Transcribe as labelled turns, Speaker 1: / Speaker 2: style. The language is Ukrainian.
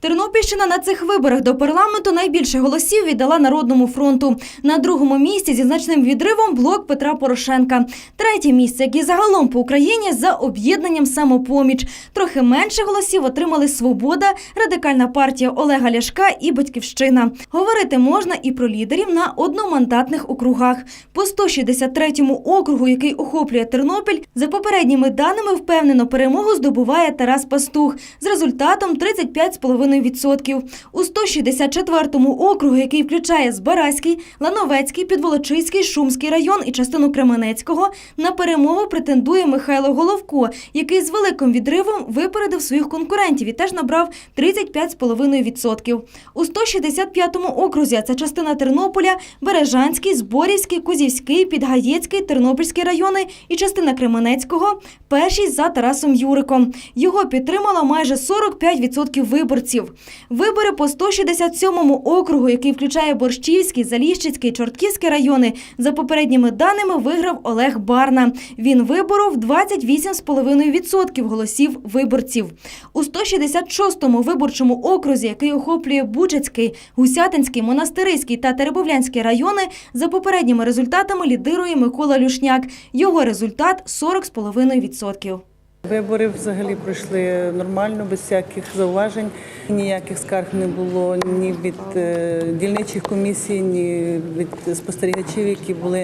Speaker 1: Тернопільщина на цих виборах до парламенту найбільше голосів віддала Народному фронту. На другому місці зі значним відривом блок Петра Порошенка. Третє місце, як і загалом по Україні, за об'єднанням самопоміч. Трохи менше голосів отримали Свобода, радикальна партія Олега Ляшка і Батьківщина. Говорити можна і про лідерів на одномандатних округах. По 163-му округу, який охоплює Тернопіль, за попередніми даними впевнено перемогу здобуває Тарас Пастух з результатом 35,5%. У 164-му округу, який включає Збаразький, Лановецький, Підволочиський, Шумський район і частину Кременецького, на перемогу претендує Михайло Головко, який з великим відривом випередив своїх конкурентів і теж набрав 35,5%. У 165-му окрузі, це частина Тернополя, Бережанський, Зборівський, Кузівський, Підгаєцький, Тернопільський райони і частина Кременецького перші за Тарасом Юриком. Його підтримало майже 45% виборців. Вибори по 167-му округу, який включає Борщівський, Заліщицький, Чортківський райони, за попередніми даними виграв Олег Барна. Він виборов 28,5% голосів виборців. У 166-му виборчому окрузі, який охоплює Бучацький, Гусятинський, Монастириський та Теребовлянський райони, за попередніми результатами лідирує Микола Люшняк. Його результат 40,5%.
Speaker 2: Вибори взагалі пройшли нормально, без всяких зауважень. Ніяких скарг не було ні від е, дільничих комісій, ні від спостерігачів, які були